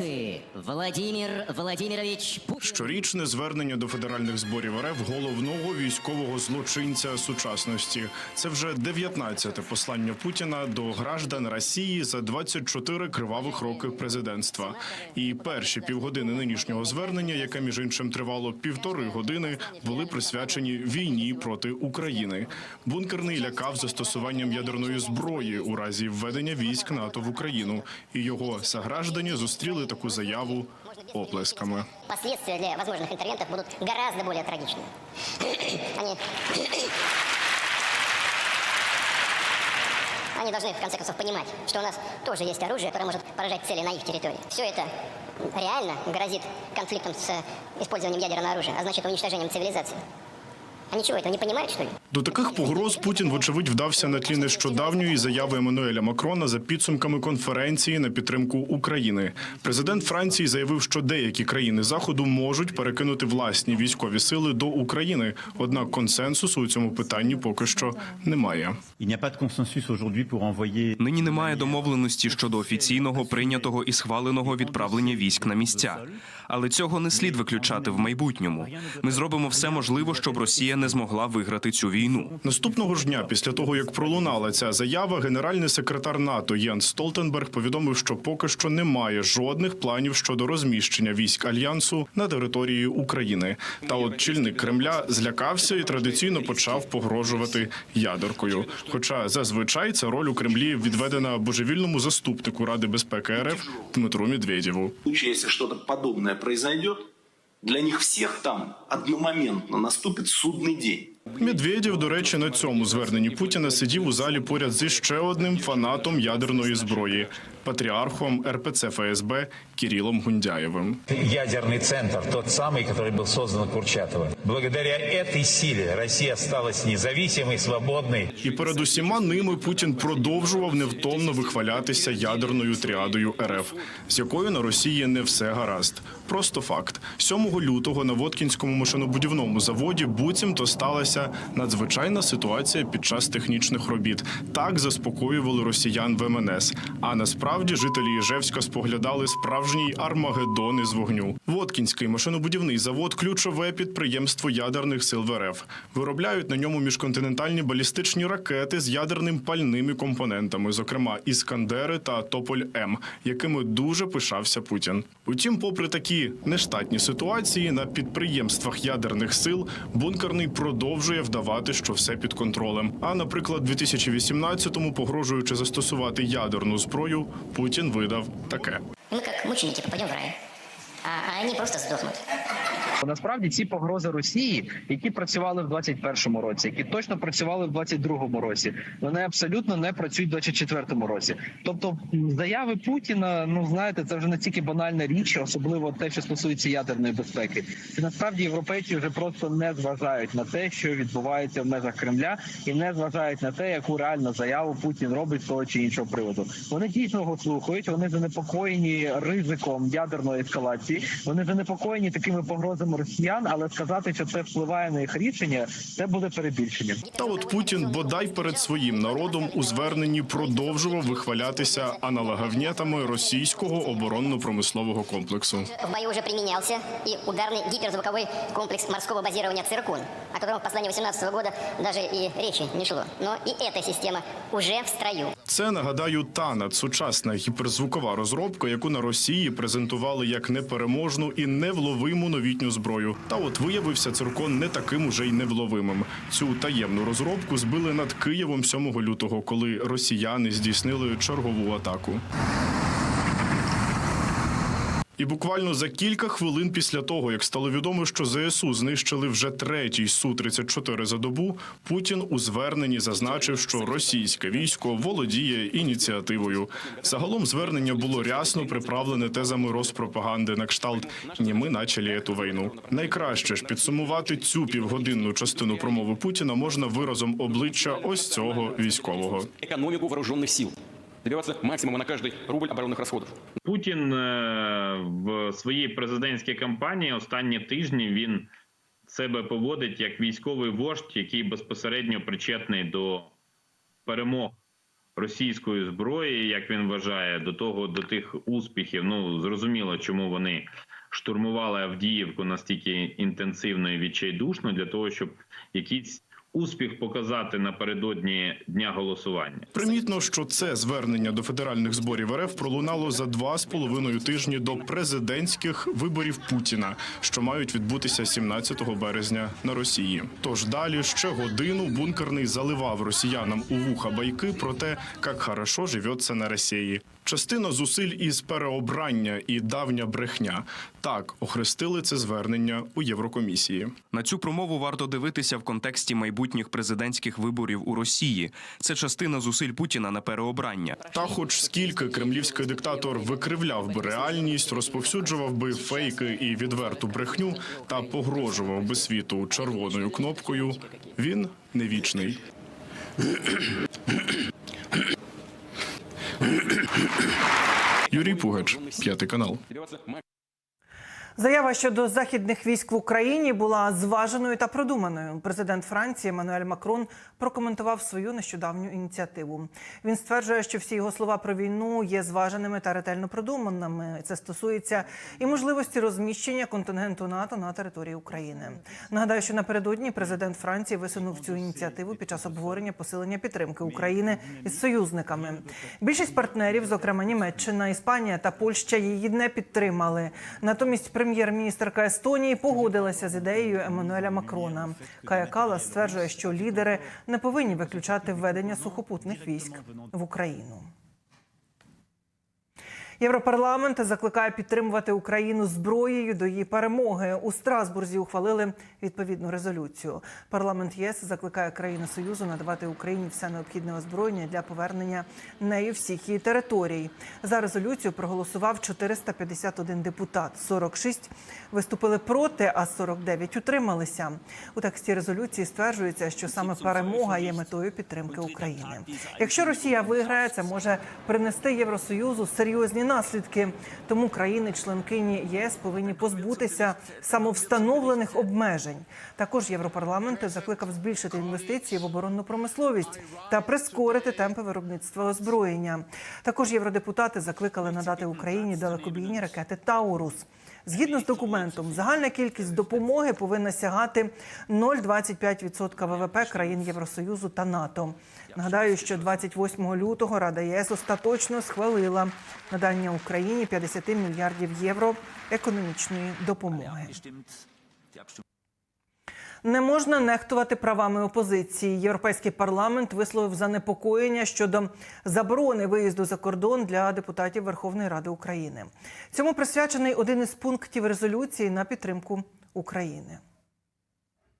Федерации Владимир Владимирович Путин. Щорічне звернення до федеральних зборів РФ головного військового злочинця сучасності. Це вже 19-те послання Путіна до граждан Росії за 24 кривавих роки президентства. І перші півгодини нинішнього звернення, яке між іншим тривало півтори години, були присвячені війні проти України. Бункерний лякав застосуванням ядерної зброї у разі введення військ НАТО в Україну, і його сограждані зустріли таку заяву оплесками. Последствия для возможных интервентов будут гораздо более трагичными. Они... Они должны, в конце концов, понимать, что у нас тоже есть оружие, которое может поражать цели на их территории. Все это реально грозит конфликтом с использованием ядерного оружия, а значит уничтожением цивилизации. Они чего, этого не понимают, что ли? До таких погроз Путін, вочевидь, вдався на тлі нещодавньої заяви Еммануеля Макрона за підсумками конференції на підтримку України. Президент Франції заявив, що деякі країни заходу можуть перекинути власні військові сили до України. Однак консенсусу у цьому питанні поки що немає. Нині немає домовленості щодо офіційного прийнятого і схваленого відправлення військ на місця. Але цього не слід виключати в майбутньому. Ми зробимо все можливе, щоб Росія не змогла виграти цю війну. Наступного ж дня, після того як пролунала ця заява, генеральний секретар НАТО Єнс Столтенберг повідомив, що поки що немає жодних планів щодо розміщення військ альянсу на території України. Та от чільник Кремля злякався і традиційно почав погрожувати ядеркою. Хоча зазвичай ця роль у Кремлі відведена божевільному заступнику Ради безпеки РФ Дмитру Медведєву. Если что-то подобное произойдет, для них всіх там одномоментно наступить судний день. Медведєв, до речі, на цьому зверненні Путіна сидів у залі поряд зі ще одним фанатом ядерної зброї патріархом РПЦ ФСБ Кирилом Гундяєвим. ядерный центр, тот самый, который был создан Курчатовым. Благодаря этой силе Россия осталась независимой, свободной. І перед усіма ними Путін продовжував невтомно вихвалятися ядерною тріадою РФ, з якою на Росії не все гаразд. Просто факт: 7 лютого на Воткінському машинобудівному заводі буцімто сталася надзвичайна ситуація під час технічних робіт. Так заспокоювали росіян в МНС. А насправді жителі Іжевська споглядали справжній армагеддон із вогню. Воткінський машинобудівний завод ключове підприємство ядерних сил в РФ. Виробляють на ньому міжконтинентальні балістичні ракети з ядерним пальними компонентами, зокрема іскандери та Тополь М, якими дуже пишався Путін. Утім, попри такі нештатні ситуації на підприємствах ядерних сил, бункерний продовжує вдавати, що все під контролем. А наприклад, 2018-му, погрожуючи застосувати ядерну зброю, Путін видав таке. Мы как мученики попадем в рай, а, а они просто Насправді ці погрози Росії, які працювали в 21-му році, які точно працювали в 22-му році, вони абсолютно не працюють в 24-му році. Тобто заяви Путіна, ну знаєте, це вже настільки банальна річ, особливо те, що стосується ядерної безпеки. І насправді європейці вже просто не зважають на те, що відбувається в межах Кремля, і не зважають на те, яку реальну заяву Путін робить з того чи іншого приводу. Вони дійсно його слухають. Вони занепокоєні ризиком ядерної ескалації. Вони занепокоєні такими погрозами росіян, але сказати, що це впливає на їх рішення, це буде перебільшення. Та от Путін бодай перед своїм народом у зверненні продовжував вихвалятися аналоговнєтами російського оборонно-промислового комплексу. В бою уже применялся и ударный гиперзвуковой комплекс морского базирования «Циркун», о котором в послании 2018 года даже и речи не шло. Но и эта система уже в строю. Це нагадаю та надсучасна гіперзвукова розробка, яку на Росії презентували як непереможну і невловиму новітню зброю. Та от виявився циркон не таким уже й невловимим. Цю таємну розробку збили над Києвом 7 лютого, коли росіяни здійснили чергову атаку. І буквально за кілька хвилин після того, як стало відомо, що ЗСУ знищили вже третій су 34 за добу, Путін у зверненні зазначив, що російське військо володіє ініціативою. Загалом звернення було рясно приправлене тезами розпропаганди на кшталт «Ні, ми начали цю війну. Найкраще ж підсумувати цю півгодинну частину промови Путіна можна виразом обличчя ось цього військового. экономику вооруженных сил. Добиваться максимума на каждый рубль оборонных расходов. Путін е, в своїй президентській кампанії останні тижні він себе поводить як військовий вождь, який безпосередньо причетний до перемог російської зброї, як він вважає, до того до тих успіхів. Ну зрозуміло, чому вони штурмували Авдіївку настільки інтенсивно і відчайдушно для того, щоб якийсь успіх показати напередодні дня голосування. Примітно, що це звернення до федеральних зборів РФ пролунало за два з половиною тижні до президентських виборів Путіна, що мають відбутися 17 березня на Росії. Тож далі ще годину бункерний заливав росіянам у вуха байки про те, як хорошо живеться на Росії. Частина зусиль із переобрання і давня брехня. Так охрестили це звернення у Єврокомісії. На цю промову варто дивитися в контексті майбутніх президентських виборів у Росії. Це частина зусиль Путіна на переобрання. Та, хоч скільки кремлівський диктатор викривляв би реальність, розповсюджував би фейки і відверту брехню та погрожував би світу червоною кнопкою, він не вічний. Юрій Пугач, п'ятий канал. Заява щодо західних військ в Україні була зваженою та продуманою. Президент Франції Еммануель Макрон прокоментував свою нещодавню ініціативу. Він стверджує, що всі його слова про війну є зваженими та ретельно продуманими. Це стосується і можливості розміщення контингенту НАТО на території України. Нагадаю, що напередодні президент Франції висунув цю ініціативу під час обговорення посилення підтримки України із союзниками. Більшість партнерів, зокрема Німеччина, Іспанія та Польща, її не підтримали. Натомість прем'єр-міністерка Естонії погодилася з ідеєю Еммануеля Макрона. Кая Калас стверджує, що лідери не повинні виключати введення сухопутних військ в Україну. Європарламент закликає підтримувати Україну зброєю до її перемоги. У Страсбурзі ухвалили відповідну резолюцію. Парламент ЄС закликає країни Союзу надавати Україні все необхідне озброєння для повернення нею всіх її територій. За резолюцію проголосував 451 депутат. 46 виступили проти, а 49 утрималися. У тексті резолюції стверджується, що саме перемога є метою підтримки України. Якщо Росія виграє, це може принести Євросоюзу серйозні наслідки. Тому країни-членкині ЄС повинні позбутися самовстановлених обмежень. Також Європарламент закликав збільшити інвестиції в оборонну промисловість та прискорити темпи виробництва озброєння. Також євродепутати закликали надати Україні далекобійні ракети Таурус. Згідно з документом, загальна кількість допомоги повинна сягати 0,25% ВВП країн Євросоюзу та НАТО. Нагадаю, що 28 лютого Рада ЄС остаточно схвалила надання Україні 50 мільярдів євро економічної допомоги. Не можна нехтувати правами опозиції. Європейський парламент висловив занепокоєння щодо заборони виїзду за кордон для депутатів Верховної Ради України. Цьому присвячений один із пунктів резолюції на підтримку України.